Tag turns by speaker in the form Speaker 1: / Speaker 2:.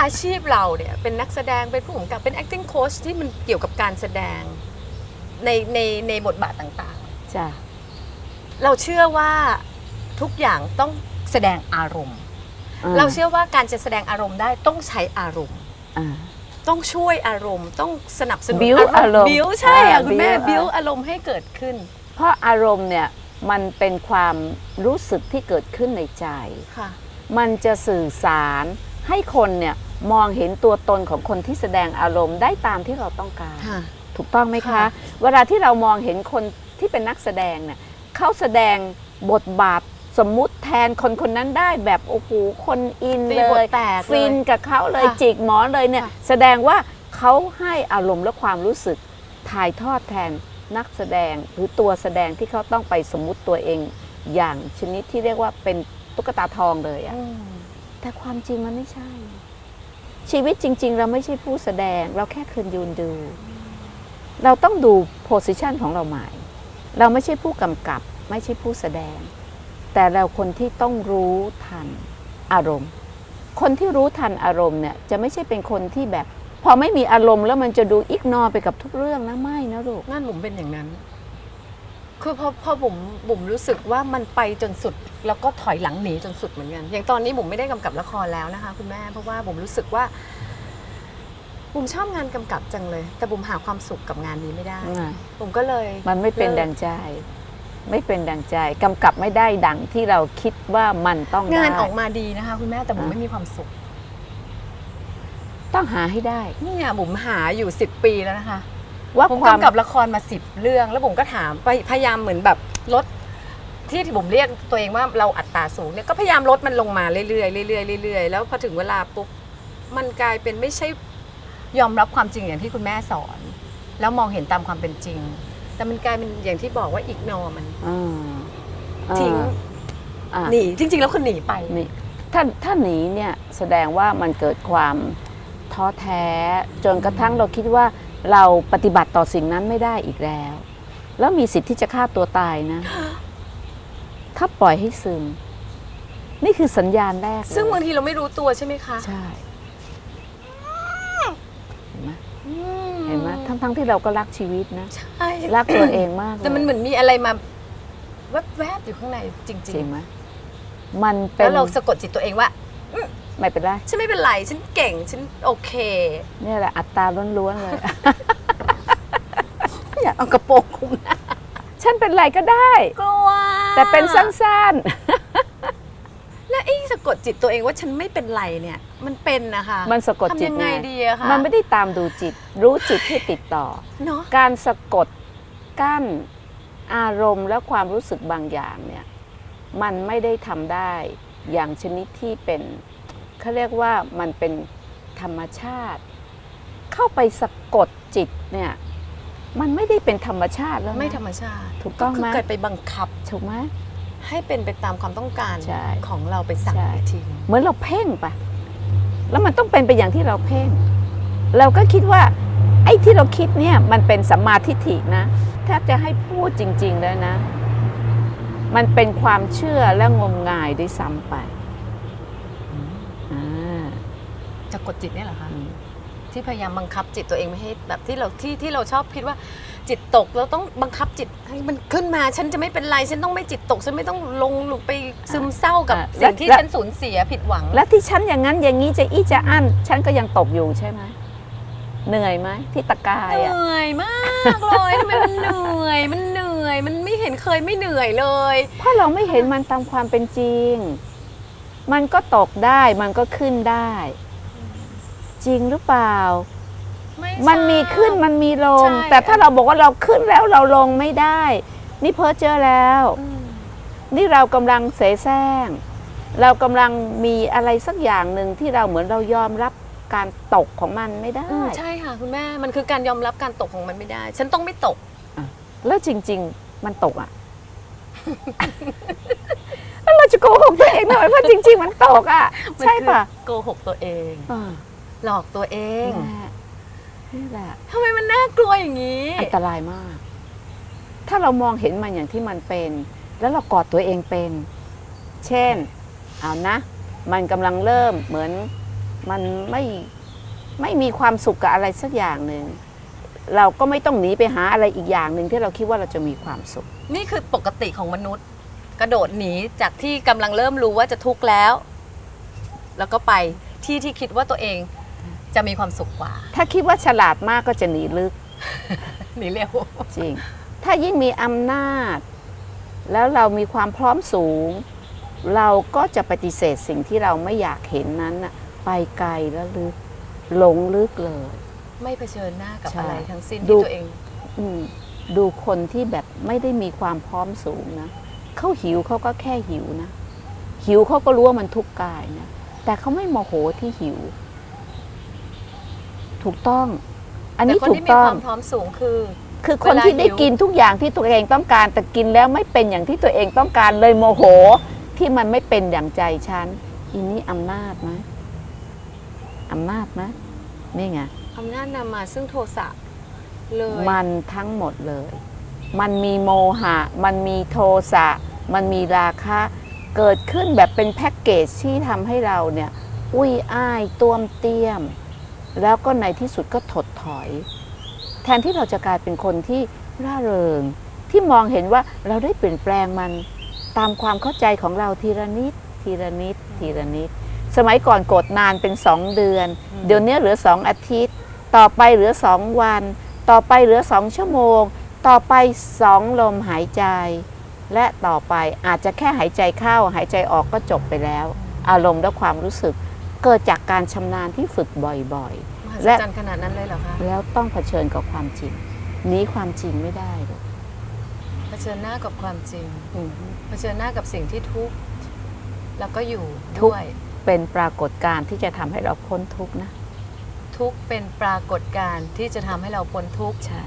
Speaker 1: อาชีพเราเนี่ยเป็นนักแสดงเป็นผู้กำกับเป็น acting coach ที่มันเกี่ยวกับการแสดงในในในบทบาทต่าง
Speaker 2: จ้ะ
Speaker 1: ๆ เราเชื่อว่าทุกอย่างต้องแสดงอารมณ์
Speaker 2: อ่
Speaker 1: เราเชื่อว่าการจะแสดงอารมณ์ได้ต้องใช้อารมณ์
Speaker 2: อ่า
Speaker 1: ต้องช่วยอารมณ์ ต้องสนับสนุน
Speaker 2: Build อารมณ์
Speaker 1: บิวใช่อะ
Speaker 2: อ่า
Speaker 1: คุณแม่
Speaker 2: build
Speaker 1: บิวอารมณ์ให้เกิดขึ้น
Speaker 2: เพราะอารมณ์เนี่ยมันเป็นความรู้สึกที่เกิดขึ้นในใจ
Speaker 1: ค่ะ
Speaker 2: มันจะสื่อสารให้คนเนี่ย มองเห็นตัวตนของคนที่แสดงอารมณ์ได้ตามที่เราต้องการ ถูกต้องไหมคะ
Speaker 1: ค่ะ
Speaker 2: เวลาที่เรามองเห็นคนที่เป็นนักแสดงเนี่ยเขาแสดงบทบาทสมมุติแทนคนคนนั้นได้แบบโอ้โหคนอิน
Speaker 1: ตี
Speaker 2: เล
Speaker 1: บท
Speaker 2: ย
Speaker 1: แตกเลย
Speaker 2: ฟินกับเขาเลย
Speaker 1: ค่ะ
Speaker 2: จิกหมอนเลยเนี่ย
Speaker 1: ค่ะ
Speaker 2: แสดงว่าเขาให้อารมณ์และความรู้สึกถ่ายทอดแทนนักแสดงหรือตัวแสดงที่เขาต้องไปสมมุติตัวเองอย่างชนิดที่เรียกว่าเป็นตุ๊กตาทองเลยอะ
Speaker 1: อืม
Speaker 2: แต่ความจริงมันไม่ใช่ ชีวิตจริง ๆ เราไม่ใช่ผู้แสดง เราแค่คืนยืนดู เราต้องดูโพสิชันของเราใหม่ เราไม่ใช่ผู้กำกับ ไม่ใช่ผู้แสดง แต่เราคนที่ต้องรู้ทันอารมณ์ คนที่รู้ทันอารมณ์เนี่ยจะไม่ใช่เป็นคนที่แบบ พอไม่มีอารมณ์แล้วมันจะดูอิกนอไปกับทุกเรื่องนะไม่นะลูก
Speaker 1: นั่นบุ๋มเป็นอย่างนั้น คือพอพอบุ๋มบุ๋มรู้สึกว่ามันไปจนสุด แล้วก็ถอยหลังหนีจนสุดเหมือนกัน อย่างตอนนี้บุ๋มไม่ได้กำกับละครแล้วนะคะ คุณแม่เพราะว่าบุ๋มรู้สึกว่าบุ๋มชอบงานกำกับจังเลย แต่บุ๋มหาความสุขกับงานนี้ไม่ได้บุ๋มก็เลย
Speaker 2: มันไม่เป็น
Speaker 1: เลิก
Speaker 2: ดังใจ ไม่เป็นดังใจกำกับไม่ได้ดังที่เราคิดว่ามันต้องได้
Speaker 1: งานออกมาดีนะคะ คุณแม่แต่บุ๋ม
Speaker 2: อะ
Speaker 1: ไม่มีความสุข
Speaker 2: ต้องหาให้ได้
Speaker 1: เนี่ยบุ๋มหาอยู่สิบปีแล้วนะคะ
Speaker 2: ว่า
Speaker 1: ผม
Speaker 2: ความ
Speaker 1: กำกับละครมาสิบเรื่อง แล้วผมก็ถามไปพยายามเหมือนแบบลดที่ที่ผมเรียกตัวเองว่าเราอัตราสูงเนี่ยก็พยายามลดมันลงมาเรื่อยๆเรื่อยๆเรื่อยๆแล้วพอถึงเวลาปุ๊บมันกลายเป็นไม่ใช่ยอมรับความจริงอย่างที่คุณแม่สอน แล้วมองเห็นตามความเป็นจริง แต่มันกลายเป็นอย่างที่บอกว่าอีกนอมัน
Speaker 2: อ่า
Speaker 1: ทิ้ง
Speaker 2: อ่า
Speaker 1: หนีจริง ๆ แล้วคือหนีไป
Speaker 2: นี่ถ้าถ้าหนีเนี่ยแสดงว่ามันเกิดความท้อแท้จนกระทั่งเราคิดว่า เราปฏิบัติต่อสิ่งนั้นไม่ได้อีกแล้ว แล้วมีสิทธิ์ที่จะฆ่าตัวตายนะ ถ้าปล่อยให้ซึม นี่คือสัญญาณแรกเลย
Speaker 1: ซึ่งบางทีเราไม่รู้ตัวใช่ไหมคะ
Speaker 2: ใช่เห็นไหม
Speaker 1: อื
Speaker 2: เห็นไหมทั้งทั้งที่เราก็รักชีวิตนะ
Speaker 1: ใช่
Speaker 2: รักตัวเองมากเลย
Speaker 1: แต่มันเหมือนมีอะไรมาแวบๆอยู่ข้างในจริง
Speaker 2: จริงไหมมัน
Speaker 1: ๆ
Speaker 2: เป็น
Speaker 1: แล้วเราสะกดจิตตัวเองว่า
Speaker 2: ไม่เป็นไร
Speaker 1: ฉันไม่เป็นไรฉันเก่งฉันโอเค
Speaker 2: เนี่ยแหละอัตราล้วนๆเลย
Speaker 1: อยากเอากระโปรงคลุมหน้า
Speaker 2: ฉันเป็นไรก็ได้
Speaker 1: กลัว
Speaker 2: แต่เป็นสั้น
Speaker 1: แล้วไอ้สะกดจิตตัวเองว่าฉันไม่เป็นไรเนี่ย มันเป็นนะคะ
Speaker 2: ๆ มันสะกดจิต
Speaker 1: ทำยังไงดีอะคะ
Speaker 2: มันไม่ได้ตามดูจิต รู้จิตให้ติดต่อ
Speaker 1: เนาะ
Speaker 2: การสะกดกั้นอารมณ์และความรู้สึกบางอย่างเนี่ยมันไม่ได้ทำได้อย่างชนิดที่เป็น เขาเรียกว่ามันเป็นธรรมชาติ เข้าไปสะกดจิตเนี่ยมันไม่ได้เป็นธรรมชาติแล้วนะ
Speaker 1: ไม่ธรรมชาติ
Speaker 2: ถูกต้องไหม
Speaker 1: คืเกิดไปบังคับ
Speaker 2: ถูกไหม
Speaker 1: ให้เป็นไปตามความต้องการ
Speaker 2: ใช่
Speaker 1: ของเราไปสั่ง
Speaker 2: ใช่
Speaker 1: อีกทีหนึ่ง
Speaker 2: เหมือนเราเพ่งไปแล้วมันต้องเป็นไปอย่างที่เราเพ่ง เราก็คิดว่า ไอ้ที่เราคิดเนี่ยมันเป็นสัมมาทิฏฐินะแทบจะให้พูดจริง ๆ แล้วนะ มันเป็นความเชื่อและงมงายด้วยซ้ำไปอ่า
Speaker 1: จะกดจิตเนี่ยเหรอคะ
Speaker 2: อืม
Speaker 1: ที่พยายามบังคับจิตตัวเองไม่ให้แบบที่เราที่ที่เราชอบคิดว่าจิตตกเราต้องบังคับจิตให้มันขึ้นมา ฉันจะไม่เป็นไร ฉันต้องไม่จิตตก ฉันไม่ต้องลงหลุไปซึมเศร้ากับ
Speaker 2: อะ
Speaker 1: สิ่งที่
Speaker 2: และ
Speaker 1: ฉันสูญเสียผิดหวัง
Speaker 2: และที่ฉันอย่างนั้นอย่างนี้จะอี้จะอั้นฉันก็ยังตกอยู่ใช่ไหมเหนื่อยไหมที่ตะกาย
Speaker 1: เห
Speaker 2: อะ
Speaker 1: นื่อยมากเลยทำไมมันเหนื่อย มันเหนื่อย มันไม่เห็นเคยไม่เหนื่อยเลย
Speaker 2: เพราะเราไม่เห็นมันตามความเป็นจริง มันก็ตกได้มันก็ขึ้นได้ จริงหรือเปล่า
Speaker 1: ไทราบ
Speaker 2: มันมีขึ้นมันมีลง
Speaker 1: ใช่
Speaker 2: แต่ถ้าเราบอกว่าเราขึ้นแล้วเราลงไม่ได้ นี่เพ้อเจอแล้ว
Speaker 1: อืม
Speaker 2: นี่เรากำลังเสแสร้ง เรากำลังมีอะไรสักอย่างหนึ่งที่เราเหมือนเรายอมรับการตกของมันไม่ได้
Speaker 1: อืมใช่ค่ะคุณแม่มันคือการยอมรับการตกของมันไม่ได้ ฉันต้องไม่ตก
Speaker 2: แล้วจริง ๆ มันตกอะ แล้วเราจะโกหกตัวเองหน่อยเพราะจริง ๆ มันตกอะ
Speaker 1: มัน
Speaker 2: ใช่
Speaker 1: คือ
Speaker 2: ปะ
Speaker 1: โกหกตัวเอง
Speaker 2: อ่า
Speaker 1: หลอกตัวเอง
Speaker 2: นี่แหละ
Speaker 1: ทำไมมันน่ากลัวอย่างนี้
Speaker 2: อันตรายมาก ถ้าเรามองเห็นมันอย่างที่มันเป็น แล้วเรากอดตัวเองเป็น เช่น เอานะ มันกำลังเริ่มเหมือนมันไม่ไม่มีความสุขกับอะไรสักอย่างหนึ่งเราก็ไม่ต้องหนีไปหาอะไรอีกอย่างหนึ่งที่เราคิดว่าเราจะมีความสุข
Speaker 1: นี่คือปกติของมนุษย์ กระโดดหนีจากที่กำลังเริ่มรู้ว่าจะทุกข์แล้ว แล้วก็ไปที่ที่คิดว่าตัวเอง จะมีความสุขกว่า
Speaker 2: ถ้าคิดว่าฉลาดมากก็จะหนีลึก
Speaker 1: หนีเร็ว
Speaker 2: จริง ถ้ายิ่งมีอำนาจ แล้วเรามีความพร้อมสูง เราก็จะปฏิเสธสิ่งที่เราไม่อยากเห็นนั้นน่ะไปไกลแล้วลึกหลงลึกเลย
Speaker 1: ไม่เผชิญหน้ากับ
Speaker 2: ใช่
Speaker 1: อะไรทั้งสิ้น
Speaker 2: ดู
Speaker 1: ที่ตัวเอง
Speaker 2: อืมดูคนที่แบบไม่ได้มีความพร้อมสูงนะเขาหิวเขาก็แค่หิวนะ หิวเขาก็รู้ว่ามันทุกข์กายนะแต่เขาไม่โมโหที่หิว ถูกต้อง อัน
Speaker 1: แต่
Speaker 2: นี้
Speaker 1: คน
Speaker 2: ถู
Speaker 1: ที่
Speaker 2: ก
Speaker 1: มี
Speaker 2: ต้อ
Speaker 1: ค
Speaker 2: ง
Speaker 1: วามพร้อมสูงคือ
Speaker 2: คือคน
Speaker 1: เวลา
Speaker 2: ที่ได้
Speaker 1: หิว
Speaker 2: กินทุกอย่างที่ตัวเองต้องการ แต่กินแล้วไม่เป็นอย่างที่ตัวเองต้องการเลยโมโห ที่มันไม่เป็นอย่างใจฉันอีนี้อำนาจไหมอำนาจไหมนี่ไง
Speaker 1: อำนาจนำมาซึ่งโทสะเลย
Speaker 2: มันทั้งหมดเลย มันมีโมหะ มันมีโทสะ มันมีราคะ เกิดขึ้นแบบเป็นแพ็กเกจที่ทำให้เราเนี่ย อุ้ยอ้ายต้วมเตี้ยม แล้วก็ในที่สุดก็ถดถอย แทนที่เราจะกลายเป็นคนที่ร่าเริง ที่มองเห็นว่าเราได้เปลี่ยนแปลงมันตามความเข้าใจของเราทีละนิด ทีละนิด ทีละนิด สมัยก่อนกดนานเป็นสองเดือน เดี๋ยวนี้เหลือสองอาทิตย์ ต่อไปเหลือสองวัน ต่อไปเหลือสองชั่วโมง ต่อไปสองลมหายใจ และต่อไปอาจจะแค่หายใจเข้าหายใจออกก็จบไปแล้ว อารมณ์และความรู้สึก เกิดจากการชำนาญที่ฝึกบ่อย
Speaker 1: มหัศ
Speaker 2: และ
Speaker 1: จรรย์ขนาดนั้นเลยเหรอคะ
Speaker 2: ๆแล้วต้องเผชิญกับความจริงหนี้ความจริงไม่ได้หรอก
Speaker 1: เผชิญหน้ากับความจริง
Speaker 2: อืม
Speaker 1: เผชิญหน้ากับสิ่งที่ทุกข์แล้วก็อยู่
Speaker 2: ทุกข์
Speaker 1: ด้วย
Speaker 2: เป็นปรากฏการณ์ที่จะทำให้เราพ้นทุกข์นะ
Speaker 1: ทุกข์เป็นปรากฏการณ์ที่จะทำให้เราพ้นทุกข์
Speaker 2: ใช่